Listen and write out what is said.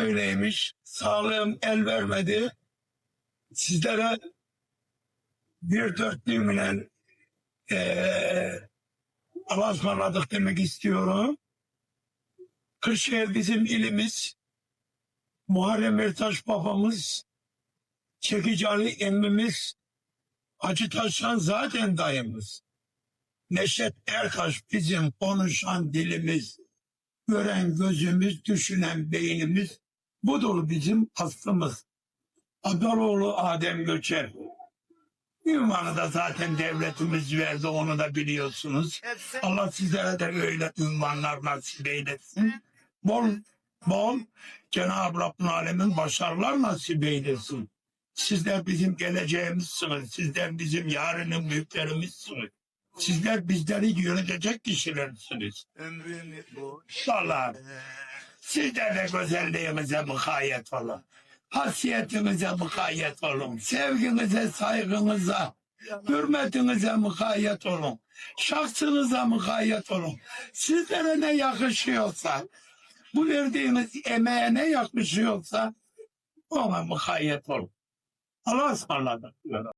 öyleymiş. Sağlığım el vermedi. Sizlere bir dörtlüğümle eee Allah'a ısmarladık demek istiyorum. Kırşehir bizim ilimiz. Muharrem Ertaş babamız, Çekici Ali emmimiz, Hacı Taşan zaten dayımız. Neşet Ertaş bizim konuşan dilimiz, gören gözümüz, düşünen beynimiz. Budur bizim aslımız. Adaloğlu Adem Göçer. Ünvanı da zaten devletimiz verdi onu da biliyorsunuz. Allah sizlere de öyle ünvanlar nasip eylesin. Bol bol Cenab-ı Rabbin Alemin başarılar nasip eylesin. Sizler bizim geleceğimizsiniz. Sizler bizim yarının büyüklerimizsiniz. Sizler bizleri yönetecek kişilersiniz. İnşallah. Sizler de güzelliğinize mukayyet olun. Hasiyetinize mukayyet olun. Sevginize, saygınıza, hürmetinize mukayyet olun. Şahsınıza mukayyet olun. Sizlere ne yakışıyorsa, bu verdiğiniz emeğe ne yakışıyorsa ona mukayyet olun. Allah'a ısmarladık.